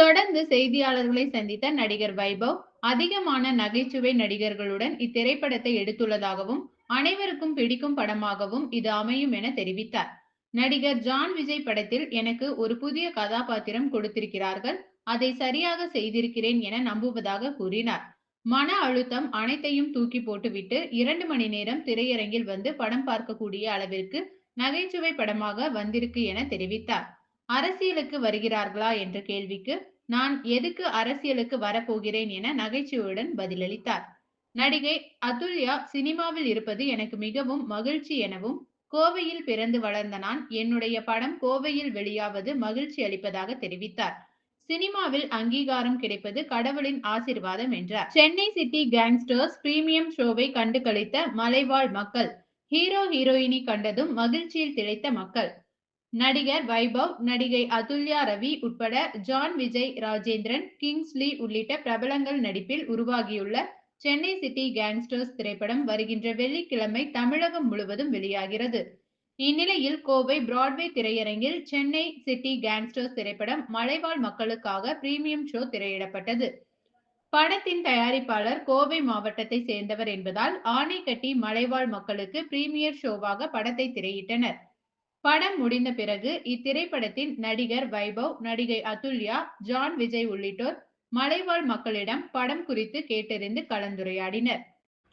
தொடர்ந்து செய்தியாளர்களை சந்தித்த நடிகர் வைபவ் அதிகமான நகைச்சுவை நடிகர்களுடன் இத்திரைப்படத்தை எடுத்துள்ளதாகவும் அனைவருக்கும் பிடிக்கும் படமாகவும் இது அமையும் என தெரிவித்தார். நடிகர் ஜான் விஜய் படத்தில் எனக்கு ஒரு புதிய கதாபாத்திரம் கொடுத்திருக்கிறார்கள். அதை சரியாக செய்திருக்கிறேன் என நம்புவதாக கூறினார். மன அழுத்தம் அனைத்தையும் தூக்கி போட்டுவிட்டு இரண்டு மணி நேரம் திரையரங்கில் வந்து படம் பார்க்கக்கூடிய அளவிற்கு நகைச்சுவை படமாக வந்திருக்கு என தெரிவித்தார். அரசியலுக்கு வருகிறார்களா என்ற கேள்விக்கு நான் எதுக்கு அரசியலுக்கு வரப்போகிறேன் என நகைச்சுவையுடன் பதிலளித்தார். நடிகை அதுல்யா சினிமாவில் இருப்பது எனக்கு மிகவும் மகிழ்ச்சி எனவும் கோவையில் பிறந்து வளர்ந்த நான் என்னுடைய படம் கோவையில் வெளியாவது மகிழ்ச்சி அளிப்பதாக தெரிவித்தார். சினிமாவில் அங்கீகாரம் கிடைப்பது கடவுளின் ஆசிர்வாதம் என்றார். சென்னை சிட்டி கேங்ஸ்டர்ஸ் பிரீமியம் ஷோவை கண்டு களித்த மலைவாழ் மக்கள் ஹீரோ ஹீரோயினி கண்டதும் மகிழ்ச்சியில் திளைத்த மக்கள் நடிகர் வைபவ் நடிகை அதுல்யா ரவி உட்பட ஜான் விஜய் ராஜேந்திரன் கிங்ஸ்லி உள்ளிட்ட பிரபலங்கள் நடிப்பில் உருவாகியுள்ள சென்னை சிட்டி கேங்ஸ்டர்ஸ் திரைப்படம் வருகின்ற வெள்ளிக்கிழமை தமிழகம் முழுவதும் வெளியாகிறது. இந்நிலையில் கோவை பிராட்வே திரையரங்கில் சென்னை சிட்டி கேங்ஸ்டர்ஸ் திரைப்படம் மலைவாழ் மக்களுக்காக பிரீமியம் ஷோ திரையிடப்பட்டது. படத்தின் தயாரிப்பாளர் கோவை மாவட்டத்தை சேர்ந்தவர் என்பதால் ஆணைக்கட்டி மலைவாழ் மக்களுக்கு பிரீமியர் ஷோவாக படத்தை திரையிட்டனர். படம் முடிந்த பிறகு இத்திரைப்படத்தின் நடிகர் வைபவ் நடிகை அதுல்யா ஜான் விஜய் உள்ளிட்டோர் மலைவாழ் மக்களிடம் படம் குறித்து கேட்டறிந்து கலந்துரையாடினர்.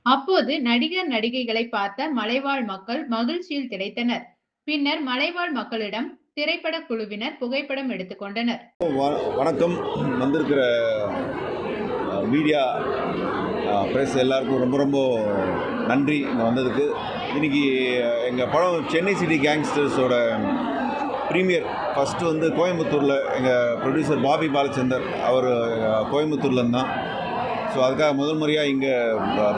அப்போது நடிகர் நடிகைகளை பார்த்த மலைவாழ் மக்கள் மகிழ்ச்சியில் திளைத்தனர். பின்னர் மலைவாழ் மக்களிடம் திரைப்பட குழுவினர் புகைப்படம் எடுத்துக்கொண்டனர் வணக்கம். வந்திருக்கிற மீடியா பிரஸ் எல்லாருக்கும் ரொம்ப ரொம்ப நன்றி இங்கே வந்ததுக்கு. இன்றைக்கி எங்கள் படம் சென்னை சிட்டி கேங்ஸ்டர்ஸோட ப்ரீமியர் ஃபஸ்ட்டு வந்து கோயம்புத்தூரில் எங்கள் ப்ரொடியூசர் பாபி பாலச்சந்தர் அவர் கோயம்புத்தூர்லேருந்து தான் ஸோ அதுக்காக முதல் முறையாக இங்கே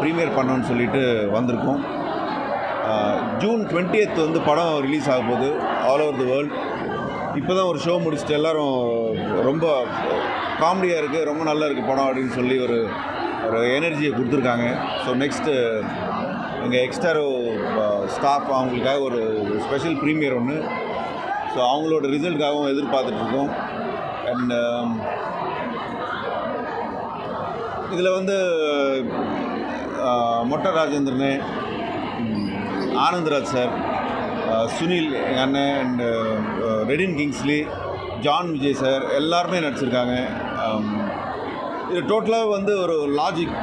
ப்ரீமியர் பண்ணோன்னு சொல்லிட்டு வந்திருக்கோம். ஜூன் ஜூன் 20th வந்து படம் ரிலீஸ் ஆக போகுது ஆல் ஓவர் தி வேர்ல்ட் இப்போ தான் ஒரு ஷோ முடிச்சுட்டு எல்லாரும் ரொம்ப காமெடியாக இருக்குது ரொம்ப நல்லா இருக்குது படம் அப்படின்னு சொல்லி ஒரு ஒரு எனர்ஜியை கொடுத்துருக்காங்க. ஸோ நெக்ஸ்ட்டு எங்கள் எக்ஸ்டாரோ ஸ்டாஃப் அவங்களுக்காக ஒரு ஸ்பெஷல் ப்ரீமியர் ஒன்று ஸோ அவங்களோட ரிசல்ட்காகவும் எதிர்பார்த்துட்ருக்கோம். அண்ட் um, இதில் வந்து மொட்டை ராஜேந்திரனு ஆனந்தராஜ் சார் சுனில் எங்கள் அண்ணன் அண்டு ரெடின் கிங்ஸ்லி ஜான் விஜய் சார் எல்லாருமே நடிச்சிருக்காங்க. Um, இது டோட்டலாக வந்து ஒரு லாஜிக்